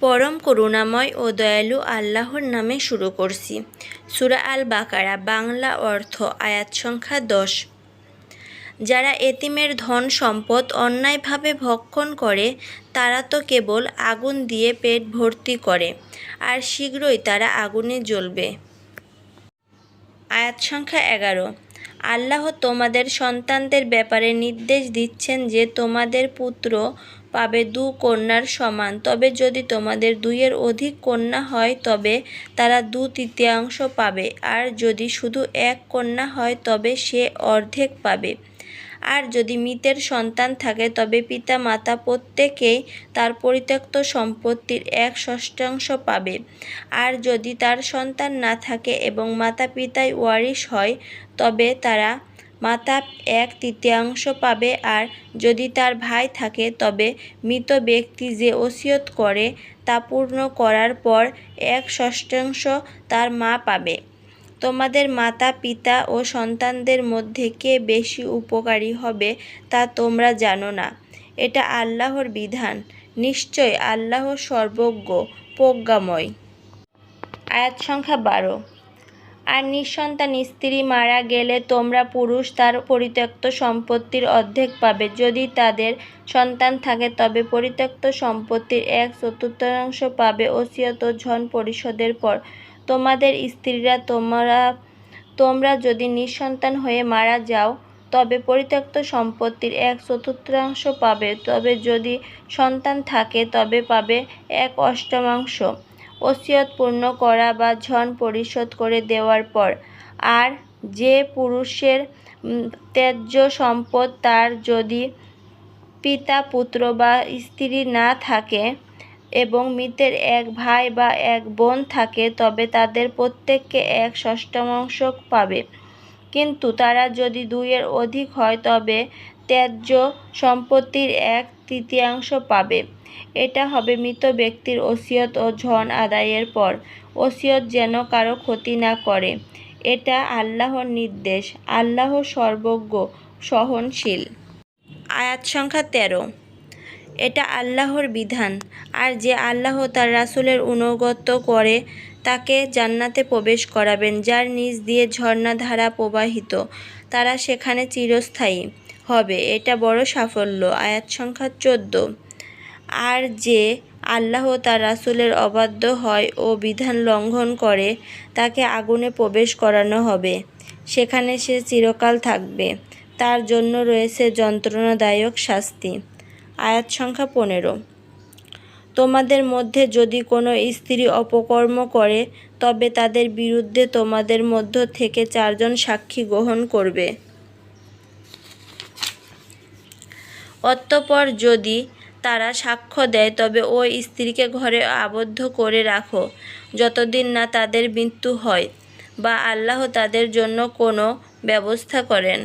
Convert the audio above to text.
পরম করুণাময় ও দয়ালু আল্লাহর নামে শুরু করছি। সুরা আল বাকারা বাংলা অর্থ, আয়াত সংখ্যা দশ। যারা এতিমের ধন সম্পদ অন্যায়ভাবে ভক্ষণ করে, তারা তো কেবল আগুন দিয়ে পেট ভর্তি করে, আর শীঘ্রই তারা আগুনে জ্বলবে। আয়াত সংখ্যা এগারো। আল্লাহ তোমাদের সন্তানদের ব্যাপারে নির্দেশ দিচ্ছেন যে তোমাদের পুত্র পাবে দু কন্যার সমান। তবে যদি তোমাদের দুইয়ের অধিক কন্যা হয়, তবে তারা দু তৃতীয়াংশ পাবে। আর যদি শুধু এক কন্যা হয়, তবে সে অর্ধেক পাবে। আর যদি মৃতের সন্তান থাকে, তবে পিতা মাতা প্রত্যেকেই তার পরিত্যক্ত সম্পত্তির এক ষষ্ঠাংশ পাবে। আর যদি তার সন্তান না থাকে এবং মাতা পিতাই ওয়ারিশ হয়, তবে তারা মাতা এক তৃতীয়াংশ পাবে। আর যদি তার ভাই থাকে, তবে মৃত ব্যক্তি যে ওসিয়ত করে, তা পূর্ণ করার পর এক ষষ্ঠাংশ তার মা পাবে। তোমাদের মাতা, পিতা ও সন্তানদের মধ্যে কে বেশি উপকারী হবে তা তোমরা জানো না। এটা আল্লাহর বিধান। নিশ্চয় আল্লাহ সর্বজ্ঞ, প্রজ্ঞাময়। আয়াত সংখ্যা বারো। আর নিঃসন্তান স্ত্রী মারা গেলে তোমরা পুরুষ তার পরিত্যক্ত সম্পত্তির অর্ধেক পাবে। যদি তাদের সন্তান থাকে তবে পরিত্যক্ত সম্পত্তির এক চতুর্থাংশ পাবে। ওসিয়ত ঝন পরিশোধের পর তোমাদের স্ত্রীরা তোমরা তোমরা যদি নিঃসন্তান হয়ে মারা যাও, তবে পরিত্যক্ত সম্পত্তির এক চতুর্থাংশ পাবে। তবে যদি সন্তান থাকে, তবে পাবে এক অষ্টমাংশ। ওসিয়ত পূর্ণ করা বা ঝন পরিশোধ করে দেওয়ার পর। আর যে পুরুষের ত্যায্য সম্পদ তার যদি পিতা, পুত্র বা স্ত্রী না থাকে এবং মৃতের এক ভাই বা এক বোন থাকে, তবে তাদের প্রত্যেককে এক ষষ্ঠাংশ পাবে। কিন্তু তারা যদি দুইয়ের অধিক হয়, তবে ত্যায্য সম্পত্তির এক তৃতীয়াংশ পাবে। এটা হবে মৃত ব্যক্তির ওসিয়ত ও ঝন আদায়ের পর। ওসিয়ত যেন কারও ক্ষতি না করে। এটা আল্লাহর নির্দেশ। আল্লাহ সর্বজ্ঞ, সহনশীল। আয়াত সংখ্যা তেরো। এটা আল্লাহর বিধান। আর যে আল্লাহ তার রাসুলের অনুগত করে, তাকে জান্নাতে প্রবেশ করাবেন, যার নিচ দিয়ে ঝর্ণাধারা প্রবাহিত। তারা সেখানে চিরস্থায়ী হবে। এটা বড় সাফল্য। আয়াত সংখ্যা চোদ্দ। আর যে আল্লাহ তার রাসূলের অবাধ্য হয় ও বিধান লঙ্ঘন করে, তাকে আগুনে প্রবেশ করানো হবে। সেখানে সে চিরকাল থাকবে। তার জন্য রয়েছে যন্ত্রণাদায়ক শাস্তি। আয়াত সংখ্যা পনেরো। তোমাদের মধ্যে যদি কোনো স্ত্রী অপকর্ম করে, তবে তাদের বিরুদ্ধে তোমাদের মধ্য থেকে চারজন সাক্ষী গ্রহণ করবে। অতঃপর যদি তারা সাক্ষ্য দেয়, তবে ওই স্ত্রীকে ঘরে আবদ্ধ করে রাখো, যতদিন না তাদের মৃত্যু হয় বা আল্লাহ তাদের জন্য কোনো ব্যবস্থা করেন।